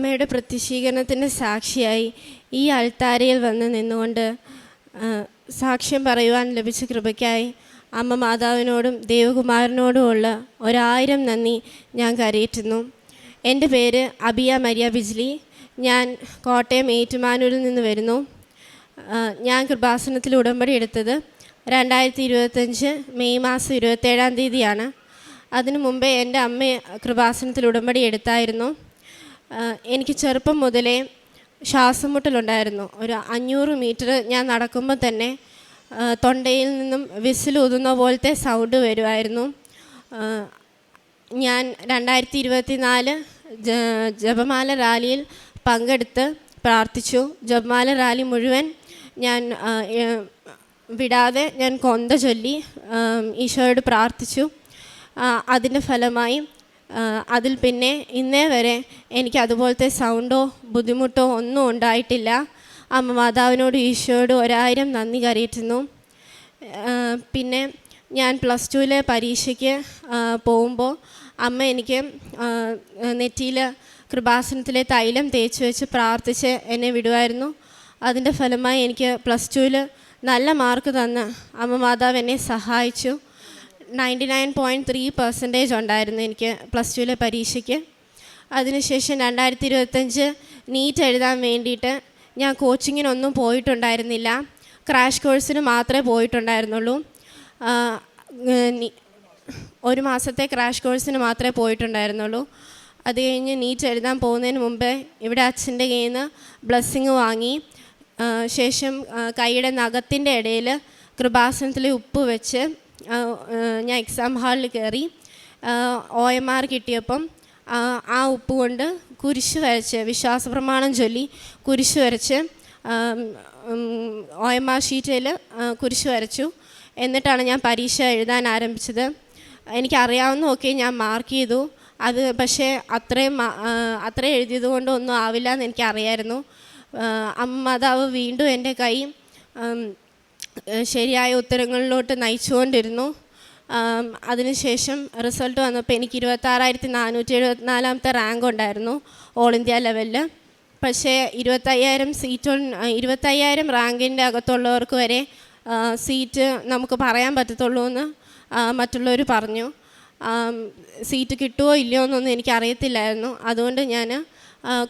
അമ്മയുടെ പ്രത്യക്ഷീകരണത്തിന്റെ സാക്ഷിയായി ഈ അൾത്താരയിൽ വന്ന് നിന്നുകൊണ്ട് സാക്ഷ്യം പറയുവാൻ ലഭിച്ച കൃപയ്ക്കായി അമ്മ മാതാവിനോടും ദേവകുമാരനോടുമുള്ള ഒരായിരം നന്ദി ഞാൻ കരയറ്റുന്നു. എന്റെ പേര് അബിയ മരിയ ബിജ്ലി. ഞാൻ കോട്ടയം ഏറ്റുമാനൂരിൽ നിന്ന് വരുന്നു. ഞാൻ കൃപാസനത്തിൽ ഉടമ്പടി എടുത്തത് രണ്ടായിരത്തി ഇരുപത്തഞ്ച് മെയ് മാസം ഇരുപത്തേഴാം തീയതിയാണ്. അതിനു മുമ്പേ എന്റെ അമ്മ കൃപാസനത്തിൽ ഉടമ്പടി എടുത്തായിരുന്നു. എനിക്ക് ചെറുപ്പം മുതലേ ശ്വാസം മുട്ടലുണ്ടായിരുന്നു ഒരു അഞ്ഞൂറ് മീറ്റർ ഞാൻ നടക്കുമ്പോൾ തന്നെ തൊണ്ടയിൽ നിന്നും വിസിലൂതുന്ന പോലത്തെ സൗണ്ട് വരുമായിരുന്നു ഞാൻ രണ്ടായിരത്തി ഇരുപത്തി നാല് ജപമാല റാലിയിൽ പങ്കെടുത്ത് പ്രാർത്ഥിച്ചു. ജപമാല റാലി മുഴുവൻ ഞാൻ വിടാതെ ഞാൻ കൊന്ത ചൊല്ലി ഈശോയോട് പ്രാർത്ഥിച്ചു. അതിന്റെ ഫലമായി അതിൽ പിന്നെ ഇന്നേ വരെ എനിക്ക് അതുപോലത്തെ സൗണ്ടോ ബുദ്ധിമുട്ടോ ഒന്നും ഉണ്ടായിട്ടില്ല. അമ്മ മാതാവിനോട് ഈശോയോട് ഒരായിരം നന്ദി കറിയിട്ടുന്നു പിന്നെ ഞാൻ പ്ലസ് ടുവിലെ പരീക്ഷയ്ക്ക് പോകുമ്പോൾ അമ്മ എനിക്ക് നെറ്റിയിൽ കൃപാസനത്തിലെ തൈലം തേച്ച് വെച്ച് പ്രാർത്ഥിച്ച് എന്നെ വിടുമായിരുന്നു അതിന്റെ ഫലമായി എനിക്ക് പ്ലസ് ടുവിൽ നല്ല മാർക്ക് തന്ന് അമ്മ മാതാവ് എന്നെ സഹായിച്ചു. Ninety nine point three percentage ഉണ്ടായിരുന്നു എനിക്ക് പ്ലസ് ടുവിലെ പരീക്ഷയ്ക്ക്. അതിനുശേഷം രണ്ടായിരത്തി ഇരുപത്തഞ്ച് നീറ്റ് എഴുതാൻ വേണ്ടിയിട്ട് ഞാൻ കോച്ചിങ്ങിനൊന്നും പോയിട്ടുണ്ടായിരുന്നില്ല. ക്രാഷ് കോഴ്സിന് മാത്രമേ പോയിട്ടുണ്ടായിരുന്നുള്ളൂ. ഒരു മാസത്തെ ക്രാഷ് കോഴ്സിന് മാത്രമേ പോയിട്ടുണ്ടായിരുന്നുള്ളൂ. അത് കഴിഞ്ഞ് നീറ്റ് എഴുതാൻ പോകുന്നതിന് മുമ്പേ ഇവിടെ അച്ഛന്റെ കയ്യിൽ നിന്ന് ബ്ലെസ്സിങ് വാങ്ങി. ശേഷം കൈയുടെ നഖത്തിന്റെ ഇടയിൽ കൃപാസനത്തിൽ ഉപ്പ് വെച്ച് ഞാൻ എക്സാം ഹാളിൽ കയറി ഒ എം ആർ കിട്ടിയപ്പം ആ, ഉപ്പ് കൊണ്ട് കുരിശ് വരച്ച് വിശ്വാസ പ്രമാണം ചൊല്ലി കുരിശ് വരച്ച് ഒ എം ആർ ഷീറ്റിൽ കുരിശ് വരച്ചു. എന്നിട്ടാണ് ഞാൻ പരീക്ഷ എഴുതാൻ ആരംഭിച്ചത്. എനിക്കറിയാവുന്നതൊക്കെ ഞാൻ മാർക്ക് ചെയ്തു. അത് പക്ഷേ അത്രയും അത്രയും എഴുതിയത് കൊണ്ട് ഒന്നും ആവില്ല എന്ന് എനിക്കറിയായിരുന്നു. അമ്മ മാതാവ് വീണ്ടും എന്റെ കൈ ശരിയായ ഉത്തരങ്ങളിലോട്ട് നയിച്ചുകൊണ്ടിരുന്നു. അതിനുശേഷം റിസൾട്ട് വന്നപ്പോൾ എനിക്ക് ഇരുപത്താറായിരത്തി നാനൂറ്റി എഴുപത്തിനാലാമത്തെ റാങ്ക് ഉണ്ടായിരുന്നു ഓൾ ഇന്ത്യ ലെവലിൽ. പക്ഷേ ഇരുപത്തയ്യായിരം സീറ്റ് ഇരുപത്തയ്യായിരം റാങ്കിന്റെ അകത്തുള്ളവർക്ക് വരെ സീറ്റ് നമുക്ക് പറയാൻ പറ്റത്തുള്ളൂ എന്ന് മറ്റുള്ളവർ പറഞ്ഞു. സീറ്റ് കിട്ടുമോ ഇല്ലയോ എന്നൊന്നും എനിക്കറിയത്തില്ലായിരുന്നു അതുകൊണ്ട് ഞാൻ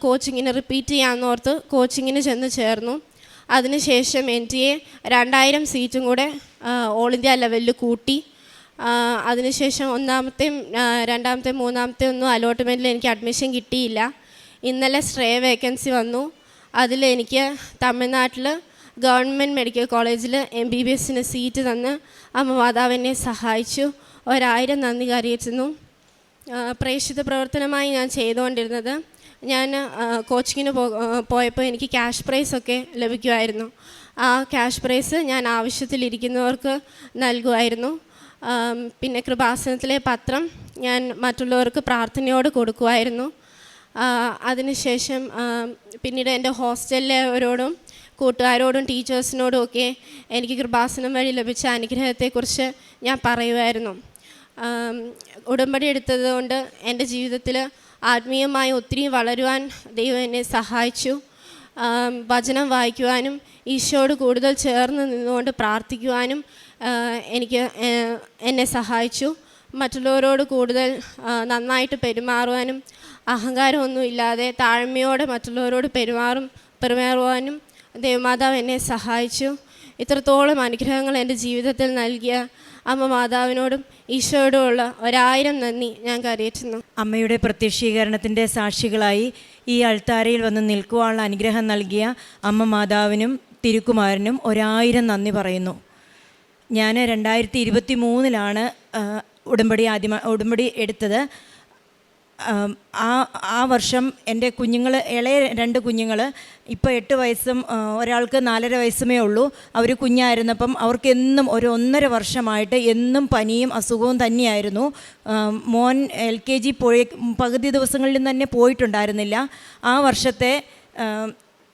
കോച്ചിങ്ങിന് റിപ്പീറ്റ് ചെയ്യാമെന്നോർത്ത് കോച്ചിങ്ങിന് ചെന്ന് ചേർന്നു. അതിനുശേഷം എൻ ടി എ രണ്ടായിരം സീറ്റും കൂടെ ഓൾ ഇന്ത്യ ലെവലിൽ കൂട്ടി. അതിനുശേഷം ഒന്നാമത്തെയും രണ്ടാമത്തെയും മൂന്നാമത്തെയും ഒന്നും അലോട്ട്മെന്റിൽ എനിക്ക് അഡ്മിഷൻ കിട്ടിയില്ല. ഇന്നലെ സ്ട്രേ വേക്കൻസി വന്നു. അതിൽ എനിക്ക് തമിഴ്നാട്ടിൽ ഗവൺമെന്റ് മെഡിക്കൽ കോളേജിൽ എം ബി ബി എസിന് സീറ്റ് തന്ന് അമ്മ മാതാവിനെ സഹായിച്ചു. ഒരായിരം നന്ദി കറിയിച്ചുന്നു പ്രേക്ഷിത പ്രവർത്തനമായി ഞാൻ ചെയ്തുകൊണ്ടിരുന്നത്. ഞാൻ കോച്ചിങ്ങിന് പോയപ്പോൾ എനിക്ക് ക്യാഷ് പ്രൈസ് ഒക്കെ ലഭിക്കുമായിരുന്നു ആ ക്യാഷ് പ്രൈസ് ഞാൻ ആവശ്യത്തിലിരിക്കുന്നവർക്ക് നൽകുമായിരുന്നു പിന്നെ കൃപാസനത്തിലെ പത്രം ഞാൻ മറ്റുള്ളവർക്ക് പ്രാർത്ഥനയോട് കൊടുക്കുമായിരുന്നു അതിനുശേഷം പിന്നീട് എന്റെ ഹോസ്റ്റലിലെവരോടും കൂട്ടുകാരോടും ടീച്ചേഴ്സിനോടും ഒക്കെ എനിക്ക് കൃപാസനം വഴി ലഭിച്ച അനുഗ്രഹത്തെക്കുറിച്ച് ഞാൻ പറയുമായിരുന്നു ഉടമ്പടി എടുത്തത് കൊണ്ട് എന്റെ ജീവിതത്തിൽ ആത്മീയമായി ഒത്തിരി വളരുവാൻ ദൈവം എന്നെ സഹായിച്ചു. വചനം വായിക്കുവാനും ഈശോയോട് കൂടുതൽ ചേർന്ന് നിന്നുകൊണ്ട് പ്രാർത്ഥിക്കുവാനും എനിക്ക് എന്നെ സഹായിച്ചു. മറ്റുള്ളവരോട് കൂടുതൽ നന്നായിട്ട് പെരുമാറുവാനും അഹങ്കാരമൊന്നും ഇല്ലാതെ താഴ്മയോടെ മറ്റുള്ളവരോട് പെരുമാറും പെരുമാറുവാനും ദേവമാതാവ് എന്നെ സഹായിച്ചു. ഇത്രത്തോളം അനുഗ്രഹങ്ങൾ എന്റെ ജീവിതത്തിൽ നൽകിയ അമ്മ മാതാവിനോടും ഈശോയോടുമുള്ള ഒരായിരം നന്ദി ഞാൻ കരയറ്റുന്നു. അമ്മയുടെ പ്രത്യക്ഷീകരണത്തിന്റെ സാക്ഷികളായി ഈ അൾത്താരയിൽ വന്ന് നിൽക്കുവാനുള്ള അനുഗ്രഹം നൽകിയ അമ്മ മാതാവിനും തിരുക്കുമാരനും ഒരായിരം നന്ദി പറയുന്നു. ഞാൻ രണ്ടായിരത്തി ഇരുപത്തി മൂന്നിലാണ് ഉടമ്പടി ആദ്യമായി ഉടമ്പടി എടുത്തത്. ആം, ആ വർഷം എന്റെ കുഞ്ഞുങ്ങൾ ഇളയ രണ്ട് കുഞ്ഞുങ്ങൾ ഇപ്പോൾ എട്ട് വയസ്സും ഒരാൾക്ക് നാലര വയസ്സുമേ ഉള്ളൂ. അവർ കുഞ്ഞായിരുന്നപ്പം അവർക്ക് എന്നും ഒരു ഒന്നര വർഷമായിട്ട് എന്നും പനിയും അസുഖവും തന്നെയായിരുന്നു. മോൻ എൽ കെ ജി പോയി പകുതി ദിവസങ്ങളിൽ തന്നെ പോയിട്ടുണ്ടായിരുന്നില്ല. ആ വർഷത്തെ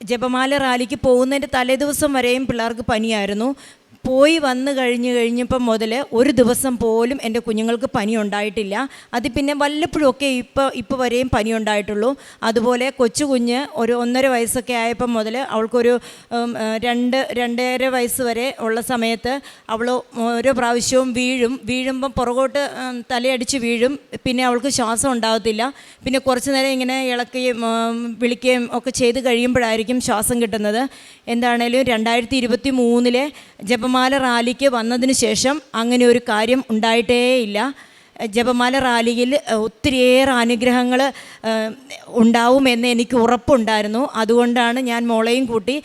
ജപമാല റാലിക്ക് പോകുന്നതിന്റെ തലേദിവസം വരെയും പിള്ളേർക്ക് പനിയായിരുന്നു. പോയി വന്നു കഴിഞ്ഞ് കഴിഞ്ഞപ്പം മുതൽ ഒരു ദിവസം പോലും എന്റെ കുഞ്ഞുങ്ങൾക്ക് പനി ഉണ്ടായിട്ടില്ല അത് പിന്നെ വല്ലപ്പോഴും ഒക്കെ ഇപ്പോൾ ഇപ്പോൾ വരെയും പനി ഉണ്ടായിട്ടുള്ളൂ അതുപോലെ കൊച്ചു കുഞ്ഞ് ഒരു ഒന്നര വയസ്സൊക്കെ ആയപ്പം മുതൽ അവൾക്കൊരു രണ്ട് രണ്ടര വയസ്സ് വരെ ഉള്ള സമയത്ത് അവൾ ഓരോ പ്രാവശ്യവും വീഴും. വീഴുമ്പം പുറകോട്ട് തലയടിച്ച് വീഴും. പിന്നെ അവൾക്ക് ശ്വാസം ഉണ്ടാകത്തില്ല. പിന്നെ കുറച്ച് നേരം ഇങ്ങനെ ഇളക്കുകയും വിളിക്കുകയും ഒക്കെ ചെയ്ത് കഴിയുമ്പോഴായിരിക്കും ശ്വാസം കിട്ടുന്നത്. എന്താണേലും രണ്ടായിരത്തി ഇരുപത്തി മൂന്നിലെ ജപമാല റാലിക്ക് വന്നതിന് ശേഷം അങ്ങനെ ഒരു കാര്യം ഉണ്ടായിട്ടേയില്ല. ജപമാല റാലിയിൽ ഒത്തിരിയേറെ അനുഗ്രഹങ്ങൾ ഉണ്ടാവുമെന്ന് എനിക്ക് ഉറപ്പുണ്ടായിരുന്നു. അതുകൊണ്ടാണ് ഞാൻ മോളെയും കൂട്ടി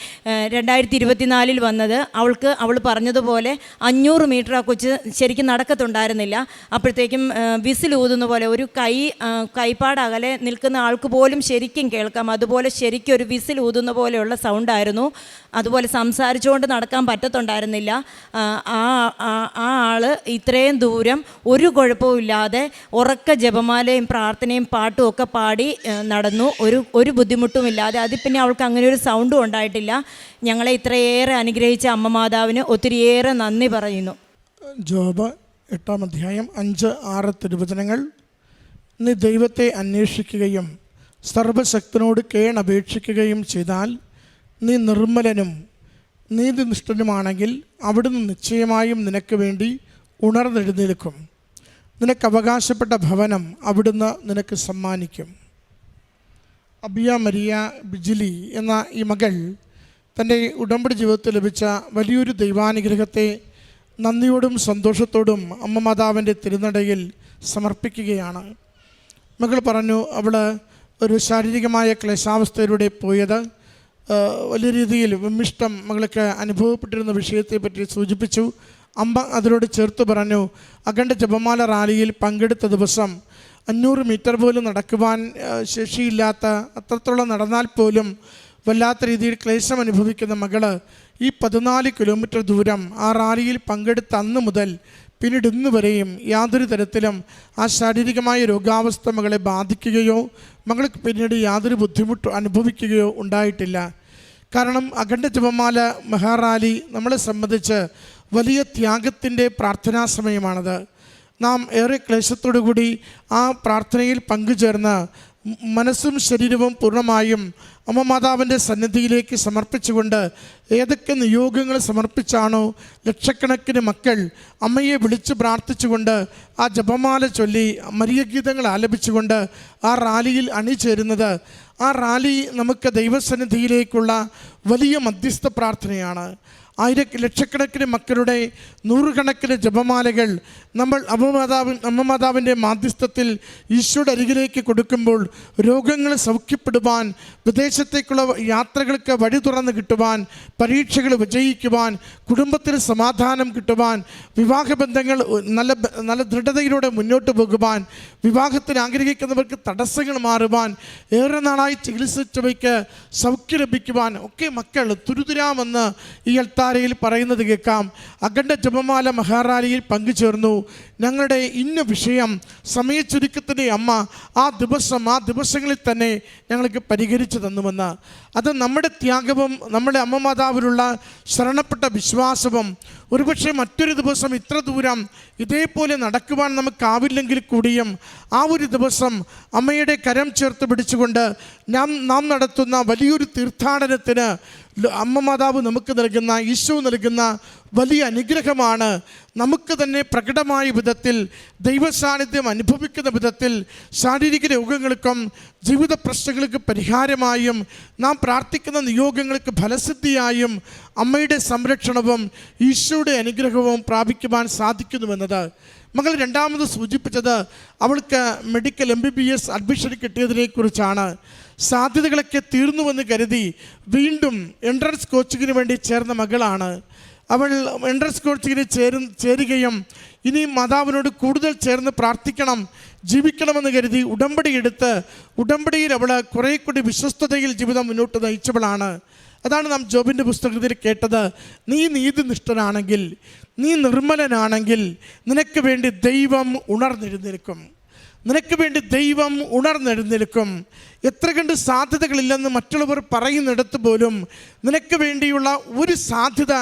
രണ്ടായിരത്തി ഇരുപത്തിനാലിൽ വന്നത്. അവൾക്ക് അവൾ പറഞ്ഞതുപോലെ അഞ്ഞൂറ് മീറ്റർ ആ കൊച്ച് ശരിക്കും നടക്കത്തുണ്ടായിരുന്നില്ല. അപ്പോഴത്തേക്കും വിസിൽ ഊതുന്ന പോലെ ഒരു കൈ കൈപ്പാടകലെ നിൽക്കുന്ന ആൾക്ക് പോലും ശരിക്കും കേൾക്കാം. അതുപോലെ ശരിക്കും ഒരു വിസിൽ ഊതുന്ന പോലെയുള്ള സൗണ്ടായിരുന്നു. അതുപോലെ സംസാരിച്ചുകൊണ്ട് നടക്കാൻ പറ്റത്തുണ്ടായിരുന്നില്ല. ആ, ആ ആൾ ഇത്രയും ദൂരം ഒരു കുഴപ്പവും ഇല്ലാതെ ഉറക്ക ജപമാലയും പ്രാർത്ഥനയും പാട്ടും ഒക്കെ പാടി നടന്നു. ഒരു ഒരു ബുദ്ധിമുട്ടും ഇല്ലാതെ അതിൽ പിന്നെ അവൾക്ക് അങ്ങനെ ഒരു സൗണ്ടും ഉണ്ടായിട്ടില്ല. ഞങ്ങളെ ഇത്രയേറെ അനുഗ്രഹിച്ച അമ്മ മാതാവിന് ഒത്തിരിയേറെ നന്ദി പറയുന്നു. ജോബ് എട്ടാം അധ്യായം അഞ്ച് ആറ് തിരുവചനങ്ങൾ. നീ ദൈവത്തെ അന്വേഷിക്കുകയും സർവശക്തനോട് കേണപേക്ഷിക്കുകയും ചെയ്താൽ നീ നിർമ്മലനും നീതിനിഷ്ഠനുമാണെങ്കിൽ അവിടുന്ന് നിശ്ചയമായും നിനക്ക് വേണ്ടി ഉണർന്നെഴുന്നേൽക്കും. നിനക്ക് അവകാശപ്പെട്ട ഭവനം അവിടുന്ന് നിനക്ക് സമ്മാനിക്കും. അബിയ മരിയ ബിജിലി എന്ന ഈ മകൾ തന്റെ ഉടമ്പടി ജീവിതത്തിൽ ലഭിച്ച വലിയൊരു ദൈവാനുഗ്രഹത്തെ നന്ദിയോടും സന്തോഷത്തോടും അമ്മ മാതാവിന്റെ തിരുനടയിൽ സമർപ്പിക്കുകയാണ്. മകൾ പറഞ്ഞു അവൾ ഒരു ശാരീരികമായ ക്ലേശാവസ്ഥയിലൂടെ പോയത്. വലിയ രീതിയിൽ വിമിഷ്ടം മകൾക്ക് അനുഭവപ്പെട്ടിരുന്ന വിഷയത്തെപ്പറ്റി സൂചിപ്പിച്ചു. അമ്മ അതിനോട് ചേർത്ത് പറഞ്ഞു അഖണ്ഡ ജപമാല റാലിയിൽ പങ്കെടുത്ത ദിവസം അഞ്ഞൂറ് മീറ്റർ പോലും നടക്കുവാൻ ശേഷിയില്ലാത്ത അത്രത്തോളം നടന്നാൽ പോലും വല്ലാത്ത രീതിയിൽ ക്ലേശം അനുഭവിക്കുന്ന മകൾ ഈ പതിനാല് കിലോമീറ്റർ ദൂരം ആ റാലിയിൽ പങ്കെടുത്ത അന്ന് മുതൽ പിന്നീട് ഇന്ന് വരെയും യാതൊരു തരത്തിലും ആ ശാരീരികമായ രോഗാവസ്ഥ മകളെ ബാധിക്കുകയോ മകൾക്ക് പിന്നീട് യാതൊരു ബുദ്ധിമുട്ടും അനുഭവിക്കുകയോ ഉണ്ടായിട്ടില്ല. കാരണം അഖണ്ഡ ജപമാല മഹാറാലി നമ്മളെ സംബന്ധിച്ച് വലിയ ത്യാഗത്തിന്റെ പ്രാർത്ഥനാ സമയമാണത്. നാം ഏറെ ക്ലേശത്തോടു കൂടി ആ പ്രാർത്ഥനയിൽ പങ്കുചേർന്ന് മനസ്സും ശരീരവും പൂർണമായും അമ്മ മാതാവിന്റെ സന്നിധിയിലേക്ക് സമർപ്പിച്ചുകൊണ്ട് ഏതൊക്കെ നിയോഗങ്ങൾ സമർപ്പിച്ചാണോ ലക്ഷക്കണക്കിന് മക്കൾ അമ്മയെ വിളിച്ച് പ്രാർത്ഥിച്ചുകൊണ്ട് ആ ജപമാല ചൊല്ലി മരിയഗീതങ്ങൾ ആലപിച്ചുകൊണ്ട് ആ റാലിയിൽ അണിചേരുന്നത്. ആ റാലി നമുക്ക് ദൈവസന്നിധിയിലേക്കുള്ള വലിയ മധ്യസ്ഥ പ്രാർത്ഥനയാണ്. ആയിര ലക്ഷക്കണക്കിന് മക്കളുടെ നൂറുകണക്കിന് ജപമാലകൾ നമ്മൾ അമ്മമാതാവിൻ അമ്മമാതാവിന്റെ മാധ്യസ്ഥത്തിൽ ഈശോയുടെ അരികിലേക്ക് കൊടുക്കുമ്പോൾ രോഗങ്ങൾ സൗഖ്യപ്പെടുവാൻ വിദേശത്തേക്കുള്ള യാത്രകൾക്ക് വഴി തുറന്ന് കിട്ടുവാൻ പരീക്ഷകൾ വിജയിക്കുവാൻ കുടുംബത്തിന് സമാധാനം കിട്ടുവാൻ വിവാഹബന്ധങ്ങൾ നല്ല നല്ല ദൃഢതയിലൂടെ മുന്നോട്ട് പോകുവാൻ വിവാഹത്തിന് ആഗ്രഹിക്കുന്നവർക്ക് തടസ്സങ്ങൾ മാറുവാൻ ഏറെ നാളായി ചികിത്സിച്ചവയ്ക്ക് സൗഖ്യം ലഭിക്കുവാൻ ഒക്കെ മക്കൾ തുരുതുരാമെന്ന് ഈ അൽത്താരയിൽ പറയുന്നത് കേൾക്കാം. അഖണ്ഡ ജപമാല മഹാറാലിയിൽ പങ്കുചേർന്നു. ഞങ്ങളുടെ ഇന്ന വിഷയം സമയച്ചുരുക്കത്തിന്റെ അമ്മ ആ ദിവസം ആ ദിവസങ്ങളിൽ തന്നെ ഞങ്ങൾക്ക് പരിഹരിച്ചു തന്നുവെന്ന്. അത് നമ്മുടെ ത്യാഗവും നമ്മുടെ അമ്മ മാതാവിലുള്ള ശരണപ്പെട്ട വിശ്വാസവും ഒരുപക്ഷെ മറ്റൊരു ദിവസം ഇത്ര ദൂരം ഇതേപോലെ നടക്കുവാൻ നമുക്കാവില്ലെങ്കിൽ കൂടിയും ആ ഒരു ദിവസം അമ്മയുടെ കരം ചേർത്ത് പിടിച്ചുകൊണ്ട് ഞാൻ നാം നടത്തുന്ന വലിയൊരു തീർത്ഥാടനത്തിന് അമ്മ മാതാവ് നമുക്ക് നൽകുന്ന ഈശോ നൽകുന്ന വലിയ അനുഗ്രഹമാണ് നമുക്ക് തന്നെ പ്രകടമായ വിധത്തിൽ ദൈവസാന്നിധ്യം അനുഭവിക്കുന്ന വിധത്തിൽ ശാരീരിക രോഗങ്ങൾക്കും ജീവിത പ്രശ്നങ്ങൾക്ക് പരിഹാരമായും നാം പ്രാർത്ഥിക്കുന്ന നിയോഗങ്ങൾക്ക് ഫലസിദ്ധിയായും അമ്മയുടെ സംരക്ഷണവും ഈശോയുടെ അനുഗ്രഹവും പ്രാപിക്കുവാൻ സാധിക്കുന്നുവെന്നത്. മകൾ രണ്ടാമത് സൂചിപ്പിച്ചത് അവൾക്ക് medical M B B S admission കിട്ടിയതിനെക്കുറിച്ചാണ്. സാധ്യതകളൊക്കെ തീർന്നുവെന്ന് കരുതി വീണ്ടും എൻട്രൻസ് കോച്ചിങ്ങിന് വേണ്ടി ചേർന്ന മകളാണ്. അവൾ എൻട്രൻസ് കോച്ചിങ്ങിന് ചേരു ചേരുകയും ഇനി മാതാവിനോട് കൂടുതൽ ചേർന്ന് പ്രാർത്ഥിക്കണം ജീവിക്കണമെന്ന് കരുതി ഉടമ്പടി എടുത്ത് ഉടമ്പടിയിൽ അവൾ കുറേ കൂടി വിശ്വസ്തതയിൽ ജീവിതം മുന്നോട്ട് നയിച്ചവളാണ്. അതാണ് നാം ജോബിന്റെ പുസ്തകത്തിൽ കേട്ടത്. നീ നീതിനിഷ്ഠനാണെങ്കിൽ നീ നിർമ്മലനാണെങ്കിൽ നിനക്ക് വേണ്ടി ദൈവം ഉണർന്നെഴുന്നേൽക്കും. നിനക്ക് വേണ്ടി ദൈവം ഉണർന്നെഴുന്നേൽക്കും. എത്ര കണ്ട് സാധ്യതകളില്ലെന്ന് മറ്റുള്ളവർ പറയുന്നിടത്ത് പോലും നിനക്ക് വേണ്ടിയുള്ള ഒരു സാധ്യത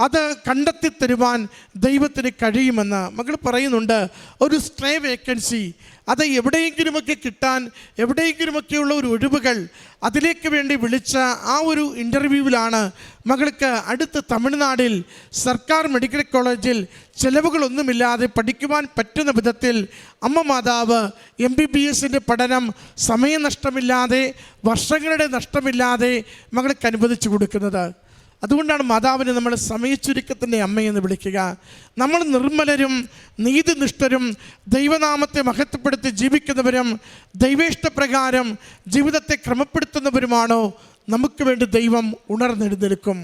അത് കണ്ടെത്തി തരുവാൻ ദൈവത്തിന് കഴിയുമെന്ന് മകൾ പറയുന്നുണ്ട്. ഒരു സ്ട്രേ വേക്കൻസി അത് എവിടെയെങ്കിലുമൊക്കെ കിട്ടാൻ എവിടെയെങ്കിലുമൊക്കെയുള്ള ഒരു ഒഴിവുകൾ അതിലേക്ക് വേണ്ടി വിളിച്ച ആ ഒരു ഇന്റർവ്യൂവിലാണ് മകൾക്ക് അടുത്ത് തമിഴ്നാടിൽ സർക്കാർ മെഡിക്കൽ കോളേജിൽ ചിലവുകളൊന്നുമില്ലാതെ പഠിക്കുവാൻ പറ്റുന്ന വിധത്തിൽ അമ്മ മാതാവ് എം ബി ബി എസിന്റെ പഠനം സമയനഷ്ടമില്ലാതെ വർഷങ്ങളുടെ നഷ്ടമില്ലാതെ മകൾക്ക് അനുവദിച്ചു കൊടുക്കുന്നത്. അതുകൊണ്ടാണ് മാതാവിനെ നമ്മൾ സമയച്ചുരുക്കത്തിന്റെ അമ്മയെന്ന് വിളിക്കുക. നമ്മൾ നിർമ്മലരും നീതിനിഷ്ഠരും ദൈവനാമത്തെ മഹത്വപ്പെടുത്തി ജീവിക്കുന്നവരും ദൈവേഷ്ടപ്രകാരം ജീവിതത്തെ ക്രമപ്പെടുത്തുന്നവരുമാണോ? നമുക്ക് വേണ്ടി ദൈവം ഉണർന്നെഴുന്നേൽക്കും.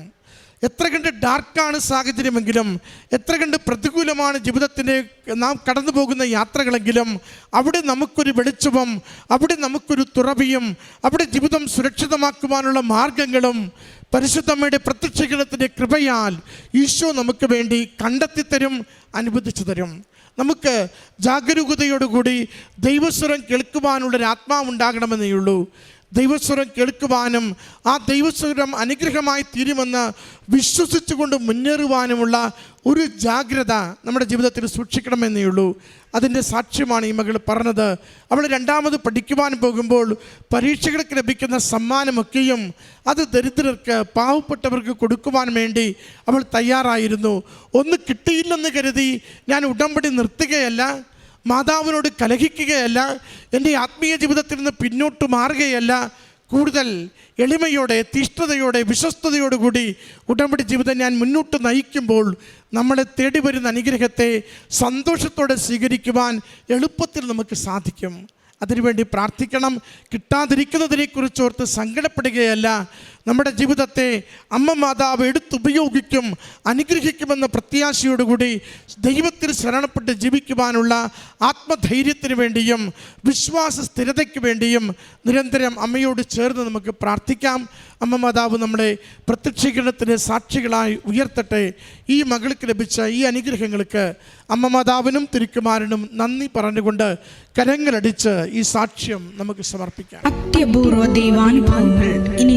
എത്ര കണ്ട് ഡാർക്കാണ് സാഹചര്യമെങ്കിലും എത്ര കണ്ട് പ്രതികൂലമാണ് ജീവിതത്തിന്റെ നാം കടന്നു പോകുന്ന യാത്രകളെങ്കിലും അവിടെ നമുക്കൊരു വെളിച്ചവും അവിടെ നമുക്കൊരു തുറവിയും അവിടെ ജീവിതം സുരക്ഷിതമാക്കുവാനുള്ള മാർഗങ്ങളും പരിശുദ്ധമ്മയുടെ പ്രത്യക്ഷീകരണത്തിന്റെ കൃപയാൽ ഈശോ നമുക്ക് വേണ്ടി കണ്ടെത്തി തരും അനുവദിച്ചു തരും. നമുക്ക് ജാഗരൂകതയോടുകൂടി ദൈവസ്വരം കേൾക്കുവാനുള്ളൊരു ആത്മാവുണ്ടാകണമെന്നേ ഉള്ളൂ. ദൈവസ്വരം കേൾക്കുവാനും ആ ദൈവസ്വരം അനുഗ്രഹമായി തീരുമെന്ന് വിശ്വസിച്ചുകൊണ്ട് മുന്നേറുവാനുമുള്ള ഒരു ജാഗ്രത നമ്മുടെ ജീവിതത്തിൽ സൂക്ഷിക്കണമെന്നേ ഉള്ളൂ. അതിന്റെ സാക്ഷ്യമാണ് ഈ മകൾ പറഞ്ഞത്. അവൾ രണ്ടാമത് പഠിക്കുവാൻ പോകുമ്പോൾ പരീക്ഷകൾക്ക് ലഭിക്കുന്ന സമ്മാനമൊക്കെയും അത് ദരിദ്രർക്ക് പാവപ്പെട്ടവർക്ക് കൊടുക്കുവാൻ വേണ്ടി അവൾ തയ്യാറായിരുന്നു. ഒന്ന് കിട്ടിയില്ലെന്ന് കരുതി ഞാൻ ഉടമ്പടി നിർത്തുകയല്ല. മാതാവിനോട് കലഹിക്കുകയല്ല എന്റെ ആത്മീയ ജീവിതത്തിൽ നിന്ന് പിന്നോട്ട് മാറുകയല്ല കൂടുതൽ എളിമയോടെ തീഷ്ണതയോടെ വിശ്വസ്തയോടുകൂടി ഉടമ്പടി ജീവിതം ഞാൻ മുന്നോട്ട് നയിക്കുമ്പോൾ നമ്മളെ തേടി വരുന്ന അനുഗ്രഹത്തെ സന്തോഷത്തോടെ സ്വീകരിക്കുവാൻ എളുപ്പത്തിൽ നമുക്ക് സാധിക്കും. അതിനുവേണ്ടി പ്രാർത്ഥിക്കണം. കിട്ടാതിരിക്കുന്നതിനെക്കുറിച്ച് ഓർത്ത് സങ്കടപ്പെടുകയല്ല. നമ്മുടെ ജീവിതത്തെ അമ്മ മാതാവ് എടുത്തുപയോഗിക്കും അനുഗ്രഹിക്കുമെന്ന പ്രത്യാശയോടുകൂടി ദൈവത്തിൽ ശരണപ്പെട്ട് ജീവിക്കുവാനുള്ള ആത്മധൈര്യത്തിന് വേണ്ടിയും വിശ്വാസ സ്ഥിരതയ്ക്ക് വേണ്ടിയും നിരന്തരം അമ്മയോട് ചേർന്ന് നമുക്ക് പ്രാർത്ഥിക്കാം. അമ്മ മാതാവ് നമ്മളെ പ്രത്യക്ഷീകരണത്തിന് സാക്ഷികളായി ഉയർത്തട്ടെ. ഈ മകൾക്ക് ലഭിച്ച ഈ അനുഗ്രഹങ്ങൾക്ക് അമ്മ മാതാവിനും തിരുക്കുമാരനും നന്ദി പറഞ്ഞുകൊണ്ട് കരങ്ങളടിച്ച് ഈ സാക്ഷ്യം നമുക്ക് സമർപ്പിക്കാം. അത്യപൂർവ ദൈവാനുഭവങ്ങൾ. ഇനി